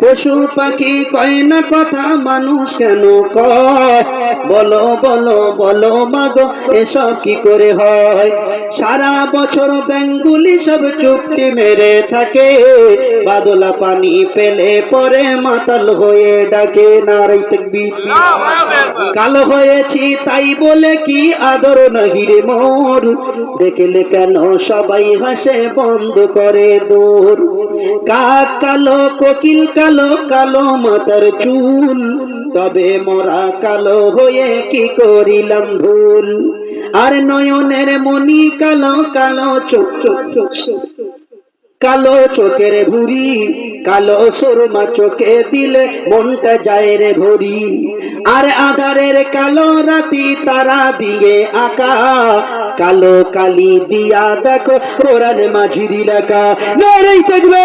পশু পাখি কয় না কথা, মানুষ কেন কয়? বলো বলো বলো, মাগো, এসব কি করে হয়? সারা বছর ব্যাঙ্গুলি সব চুপটি মেরে থাকে। বাদলা পানি পেলে পরে মাতাল হয়ে ডাকে তাকবীর। কালো হয়েছি তাই বলে কি আদর নাহি রে মোর? দেখলে কেন সবাই হাসে, বন্ধ করে দূর? কাক কালো কোকিল, কালো কালো মাতার চুল। তবে মোরা কালো হয়ে কি করিলাম ভুল? আর নয়নের মনি কালো কালো চোখ। কালো চোখের ভুরি, কালো সুরমা চোখে দিলে মনটা যায় রে ভরি। আর আধারের কালো রাতি তারা দিয়ে আকা। কালো কালি দিয়া দেখো, কোরআন মাঝির এলাকা নেই থাকবে।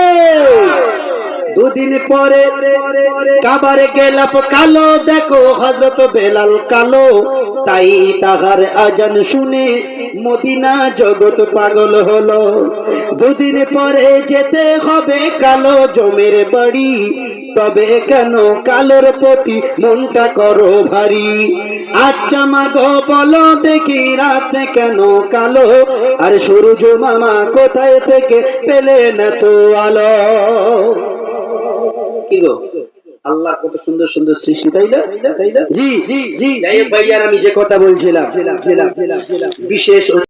দুদিন পরে কাবার গেলাপ কালো, দেখো হজরত বেলাল কালো। তাই তাহার আজান শুনে মদিনা জগৎ পাগল হলো। দুদিন পরে যেতে হবে কালো জমের বাড়ি। তবে কেন কালোর প্রতি মনটা করো ভারী? আচ্ছা মাগো বলো দেখি রাতে কেন কালো? আর সূর্য মামা কোথায় থেকে পেলে না তো আলো? কি গো? আল্লাহ কত সুন্দর সুন্দর সৃষ্টি তাই না? জি জি জি। ভাইয়ার আমি যে কথা বলছিলাম বিশেষ